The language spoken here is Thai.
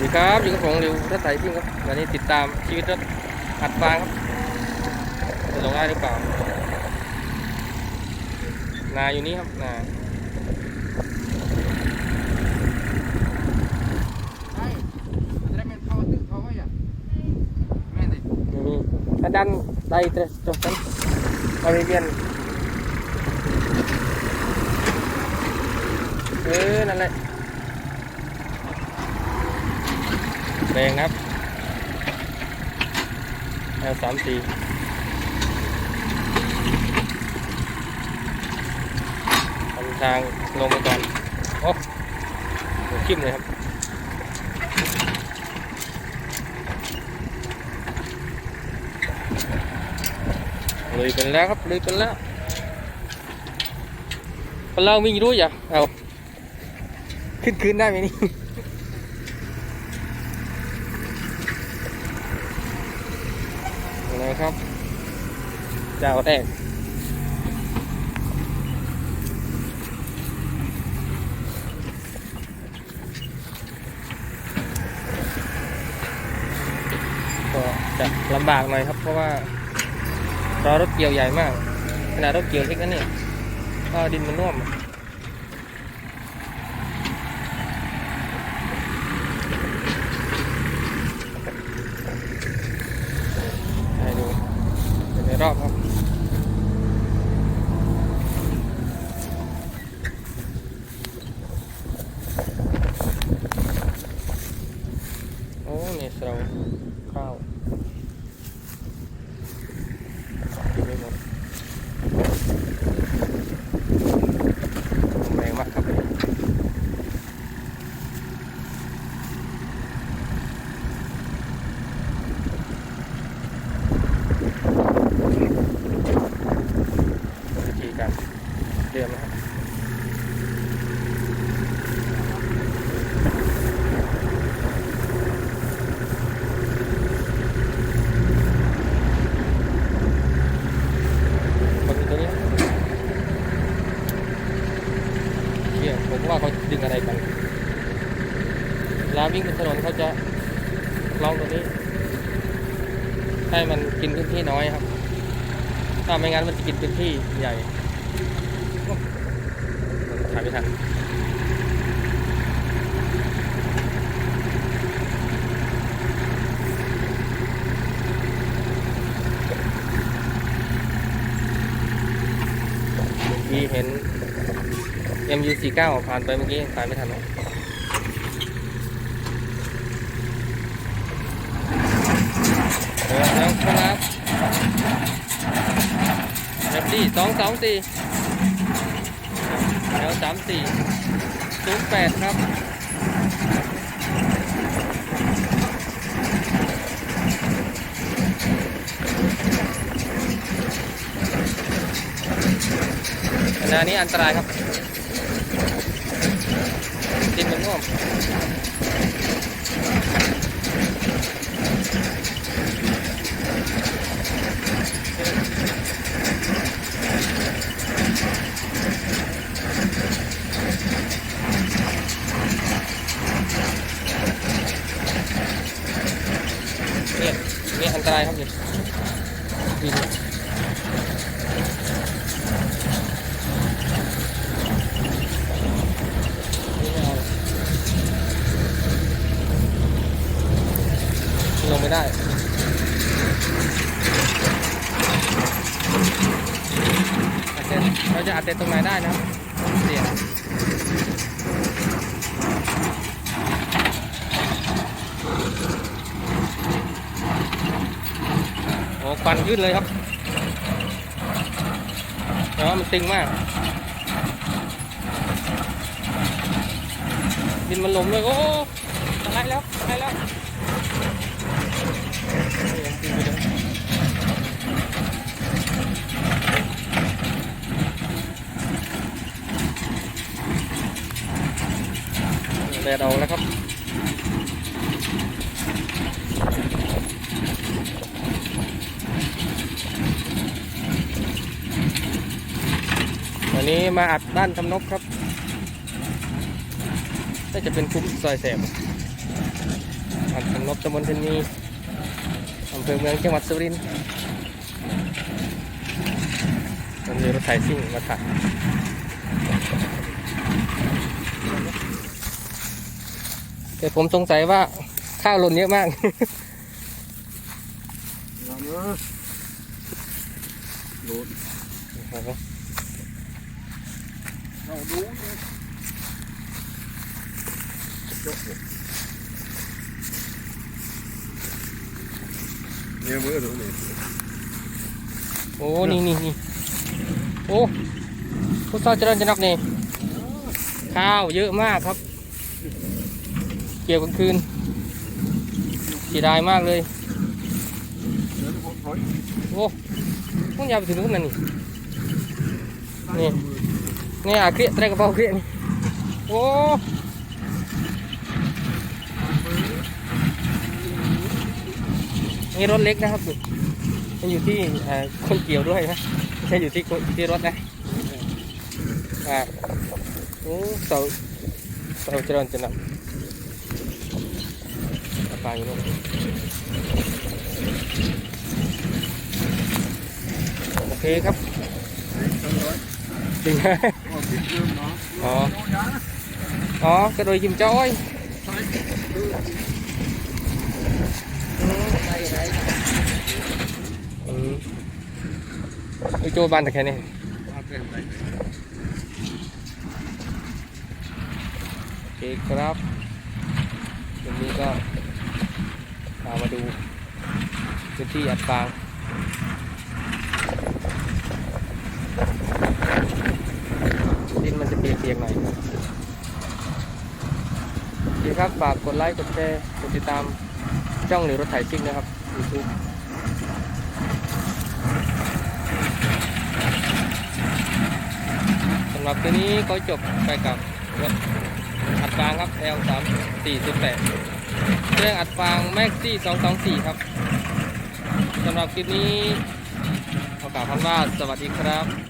สวัสดีครับอยู่กับผมริวรถไถซิ่งครับวันนี้ติดตามชีวิตรถอัดฟางครับจะลงได้หรือเปล่านาอยู่นี่ครับนาใช่มันจะได้เป็นเข้าตึกเขาไว้อะแม่นดินี่ถ้าดันได้เตะจบกันเอาไปเปลี่ยนเออนั่นแหละ แรงนะครับแอลสามสี่ทำทางลงไปก่อนโอ้โหจิ้มเลยครับเลยเป็นแล้วครับเลยเป็นแล้วปลาเราวิ่งรู้อย่าเอาขึ้นคืนได้ไหมนี่ นะครับ เจ้าแรกก็จะลำบากหน่อยครับ เพราะว่ารอรถเกี่ยวใหญ่มาก ขนาดรถเกี่ยวเล็กนั่นเนี่ยก็ดินมันน่วมให้ดูเป็นในรอบครับโอ้เนี่ยเราข้าวกินไม่หมด แรงมากครับวิธีการเตรียมนะครับคนตัวนี้ เที่ยผมว่าเขาดึงอะไรกันเว ลาวิ่งบนถนนเขาจะลองตัวนี้ ให้มันกินพื้นที่น้อยครับ ถ้าไม่งั้นมันจะกินพื้นที่ใหญ่ถ่ายไม่ทันเมื่อกี้เห็น MU49 ผ่านไปเมื่อกี้ถ่ายไม่ทันหรอกเออแล้วครับ ดีสองสองสี่แล้วสามสี่ศูนย์แปดครับขณะนี้อันตรายครับดินมันง่วมเนี่ยเนี่ยอันตรายครับเนี่ยดินนี่ไม่เอาลงไม่ได้ อัด เราจะอัดเต้นตรงไหนได้นะครับเสียงโอ้ควันขึ้นเลยครับแต่ว่ามันตึงมากดินมันลมเลยโอ้สไลด์แล้วสไลด์แล้วนี่ยังตึงอยู่เลยแดดออกแล้วครับ วั นนี้มาอัดบ้านทำนกครับน่าจะเป็นคุ้มซอยแสบอันสนบตำบลเทนนีอำเภอเมืองจังหวัดสุรินทร์ผมมีรถไถซิ่งมาถ่ายแต่ผมสงสัยว่าข้าวหล่นเยอะมากเอาเนอะโหลด เอาดูเลยจบเลยเนี่ยมือดูนี่โอ้นี่นี่นี่โอ้พุทธเจริญจะนักนี่ยข้าวเยอะมากครับ เกี่ยวกลางคืนเสียดายมากเลยเดี๋ยวผมถอยโอ้ต้องยาวไปถึงนู้นนั่นนี่นี่ นี่อาเกลียดแตรกระเป๋าเกลียดนี่โอ้นี่รถเล็กนะครับมันอยู่ที่เอ่อคนเกี่ยวด้วยนะไม่ใช่อยู่ที่คนที่รถนะอ่าโอ้เสาเสาเจริญจะนำปลาอยู่นู่นโอเคครับจริงไหมเอาพริกเริ่มเนาะอ๋อโอ๋อกระโดดยิ้มจ้อยอืมโจบานแต่แค่นี้เอาเป็นไรโอเคครับวันนี้ก็พามาดูพื้นที่อัดฟาง มันจะเปียกๆหน่อยโอเครับฝากกดไลค์กดแชร์กดติดตามช่องหรือรถไถซิ่งนะครับ YouTube สำหรับตัวนี้ก็จบไปกับรถอัดฟางครับ L 3 4 8เครื่องอัดฟาง Max 224 ครับสำหรับคลิปนี้ขอกล่าวคำว่าสวัสดีครับ